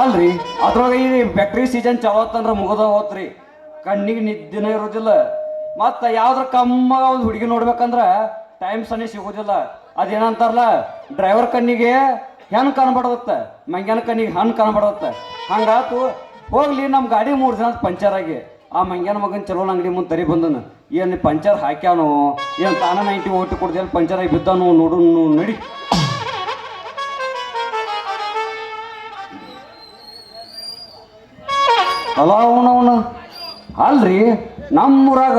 ಅಲ್ರಿ? ಅದ್ರೊಳಗ ಈ ಬ್ಯಾಟ್ರಿ ಸೀಸನ್ ಚಲೋತ್ತಂದ್ರ ಮುಗದ ಹೋತ್ರಿ. ಕಣ್ಣಿಗೆ ನಿದ್ದಿನ ಇರೋದಿಲ್ಲ. ಮತ್ತ ಯಾವ್ದ್ರ ಕಮ್ಮ ಒಂದು ಹುಡುಗಿ ನೋಡ್ಬೇಕಂದ್ರ ಟೈಮ್ ಸನಿ ಸಿಗೋದಿಲ್ಲ. ಅದೇನಂತಾರಲ್ಲ ಡ್ರೈವರ್ ಕಣ್ಣಿಗೆ ಹೆಣ್ ಕಾಣಬಾರ್ದತ್ತ. ಮಂಗ್ಯಾನ ಕಣ್ಣಿಗೆ ಹಣ್ಣು ಕಾಣಬಾರ್ದತ್ತ. ಹಂಗಾತು ಹೋಗ್ಲಿ ನಮ್ಮ ಗಾಡಿ ಮೂರು ದಿನ ಪಂಚರ್ ಆಗಿ. ಆ ಮಂಗ್ಯಾನ ಮಗನ್ ಚಲೋ ಅಂಗಡಿ ಮುಂದೆ ತರಿ ಬಂದನು. ಏನು ಪಂಚರ್ ಹಾಕ್ಯಾನು, ಏನು ತಾನ ನೈಂಟಿ ಓಟಿ ಕೊಡ್ದೇನು ಪಂಚರ್ ಆಗಿ ಬಿದ್ದಾನು ನೋಡು ನಡಿ. ಅಲ್ಲ ಅಲ್ರಿ, ನಮ್ಮೂರಾಗ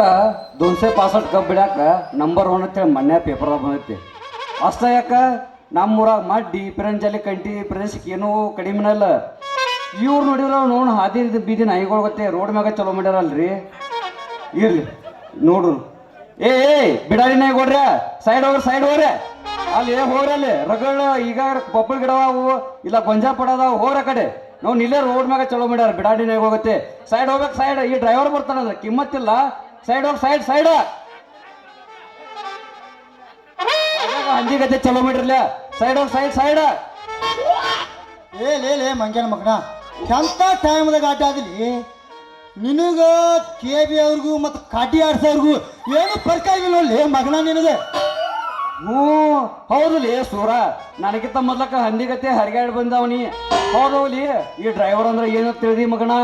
ದೊನ್ಸೆ ಪಾಸಟ್ ಕಬ್ಬು ಬಿಡಾಕ ನಂಬರ್ ಒನ್ ಅಂತೇಳಿ ಮೊನ್ನೆ ಪೇಪರ್ದಾಗ ಬಂದೈತಿ. ಅಷ್ಟ ಯಾಕ? ನಮ್ಮೂರಾಗ ಮಡ್ಡಿ, ಪಿರಂಜಲಿ, ಕಂಟಿ ಪ್ರದೇಶಕ್ಕೆ ಏನೂ ಕಡಿಮೆನಲ್ಲ ಅಲ್ಲ ಇವ್ರು ಅವ್ನು ಅವ್ನು ಹಾದಿ ಬೀದಿ ನಾಯಿಗಳು ಗೊತ್ತೆ, ರೋಡ್ ಮ್ಯಾಗ ಚಲೋ ಮಾಡ್ಯಾರಲ್ರಿ? ಇರ್ಲಿ, ನೋಡು. ಏ ಏ, ಬಿಡಾರಿ ನಾಯಿ ಕೊಡ್ರಿ ಸೈಡ್ ಹೋಗ್ರಿ ಸೈಡ್ ಹೋಗ್ರಿ. ಅಲ್ಲಿ ಹೋಗ್ರಿ ಅಲ್ಲಿ. ರಗಡ ಈಗ ಪಪ್ಪಳ ಗಿಡ ಅವು ಇಲ್ಲ ಗೊಂಜಾ ಪಡೋದಾವು ಹೋಗ್ರ ಕಡೆ. ನಾವು ನಿಲ್ಲೇ ರೋಡ್ ಮ್ಯಾಗ ಚಲೋ ಮಾಡ್ಯಾರ, ಬಿಡಾಡಿ ನಾಯಿ ಹೋಗುತ್ತೆ. ಸೈಡ್ ಹೋಗ್ಬೇಕು ಸೈಡ್ ಈ ಡ್ರೈವರ್ ಬರ್ತಾನಲ್ಲ ಕಿಮ್ಮತ್ತಿಲ್ಲ. ಸೈಡ್ ಹೋಗಿ ಸೈಡ್ ಸೈಡ್ ಹಂದಿ ಗತೆ ಚಲೋ ಮಾಡಿರ್ಲ. ಸೈಡ್ ಹೋಗಿ ಸೈಡ್ ಸೈಡ್ ಏ ಲೇ ಲೇ, ಮಂಗ್ಯಾನ ಮಗನ. ಎಂಥ ಟೈಮ್ದಾಗ ಆಟ ಆಗಲಿ ನಿನಗ ಕೆ ಬಿ ಅವ್ರಿಗೂ ಮತ್ತು ಕಾಟಿ ಆಡ್ಸೋರ್ಗೂ ಏನು ಫರ್ಕ ಆಗಿಲ್ಲ ಲೇ, ಮಗನ ನಿನಗೆ. ಹ್ಞೂ ಹೌದು ಲೇ ಸೂರ. ನನಗಿಂತ ಮೊದ್ಲಕ್ಕ ಹಂದಿಗತೆ ಹರಿಗಾಡ್ ಬಂದವನಿ. ಹೌದೌಲಿ ಈ ಡ್ರೈವರ್ ಅಂದ್ರೆ ಏನು ತಿಳಿದಿ ಮಗನ?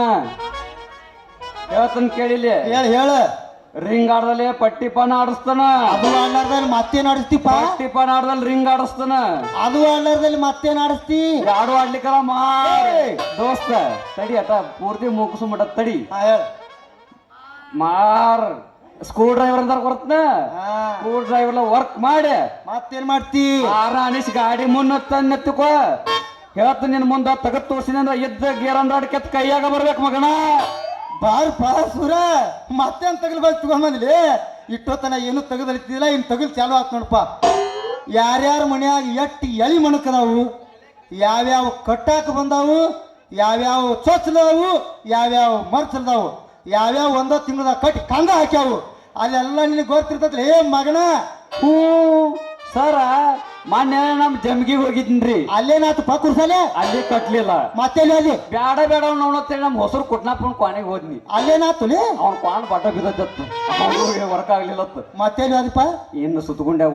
ಹೇಳ್ತನ್ ಕೇಳಿಲಿ ಹೇಳ ಹೇಳ. ರಿಂಗ್ ಆಡ್ದಲ್ಲಿ ಪಟ್ಟಿಪಾನ ಆಡಿಸ್ತಾನ. ಅದು ಆಡ್ಲಾರ್ದಲ್ಲಿ ಮತ್ತೇನ್ ಆಡಿಸ್ತೀಪ ಪಟ್ಟಿ ಪಾನ ಆಡ್ದಲ್ಲಿ ರಿಂಗ್ ಆಡಿಸ್ತಾನ. ಅದು ಆಡ್ಲಾರ್ದಲ್ಲಿ ಮತ್ತೇನ್ ಆಡಿಸ್ತಿ? ಯಾರು ಆಡ್ಲಿಕ್ಕಲ್ಲ ಮಾರ್. ದೋಸ್ತ ತಡಿ ಅಟ ಪೂರ್ತಿ ಮುಗಿಸ್ಬಿಡ ತಡಿ. ಮಾರ್. ಸ್ಕ್ರೂ ಡ್ರೈವರ್ ಅಂತ ಬರ್ತನ ಸ್ಕ್ರೂ ಡ್ರೈವರ್ ವರ್ಕ್ ಮಾಡಿ. ಮತ್ತೇನ್ ಮಾಡ್ತಿ? ಆರ ಅನಿಸ್ ಗಾಡಿ ಮುನ್ನತ್ತಕೋ ನೆತ್ತಕೋ ಹೇಳ್ತ ನಿನ್ ಮುಂದ ತಗದ್ ತೋರ್ಸಿನ ಅಂದ್ರ ಎದ್ದ ಗೇರ್ ಅಂದಾಡ್ ಕೆತ್ತ ಕೈಯಾಗ ಬರ್ಬೇಕು ಮಗಣ ಬಾರ್ ಬಾ ಸುರ ಮತ್ತೇನ್ ತಗಲ್ ಬಂದ್ ತಗೊಂಬಂದ್ಲಿ ಇಟ್ಟೊತ್ತನ ಏನು ತೆಗೆದಲಿತ್ತಿಲ್ಲ ಇನ್ ತಗಲ್ ಚಾಲು ಆತ್ ನೋಡಪ್ಪ. ಯಾರ್ಯಾರ ಮನ್ಯಾಗ ಎಟ್ಟು ಎಳಿ ಮಣಕದಾವು ಯಾವ್ಯಾವ ಕಟ್ಟಾಕ ಬಂದಾವು ಯಾವ್ಯಾವ ಚೊಚ್ಚಲದಾವು ಯಾವ್ಯಾವ ಮರ್ಚಲ್ದಾವು. ಯಾವ್ಯಾವ ಒಂದೋ ತಿಂಗಳ ಕಟ್ಟಿ ಕಂಗ ಹಾಕ್ಯಾವು. ಅಲ್ಲೆಲ್ಲ ನಿನಗೆ ಗೊತ್ತಿರ್ತೈತ್ರಿ ಏ ಮಗನ? ಹೂ ಸರ ಮೊನ್ನೆ ನಮ್ ಜಮ್ಗಿಗೆ ಹೋಗಿದ್ನ್ರಿ. ಅಲ್ಲೇನಾತು ಪಕ್ಕುರ್ಸಲೆ? ಕುರ್ಸಲೆ ಅಲ್ಲಿ ಕಟ್ಲಿಲ್ಲ. ಮತ್ತೆ ಅಲ್ಲಿ? ಬೇಡ ಬೇಡ ನೋಡತ್ತೇಳಿ ನಮ್ ಹೊಸರು ಕುಟ್ನಾಪನ್ ಕ್ವಾನಿಗೆ ಹೋದ್ನಿ. ಅಲ್ಲೇನಾತು ಅವ್ನ ಕ್ವಾನ್ ಬಟ್ಟ ಬಿದ್ದತ್ತು ವರ್ಕ್ ಆಗ್ಲಿಲ್ಲತ್ತ. ಮತ್ತೇನು ಅದಪ್ಪ ಇನ್ನು ಸುತ್ತಕೊಂಡೆ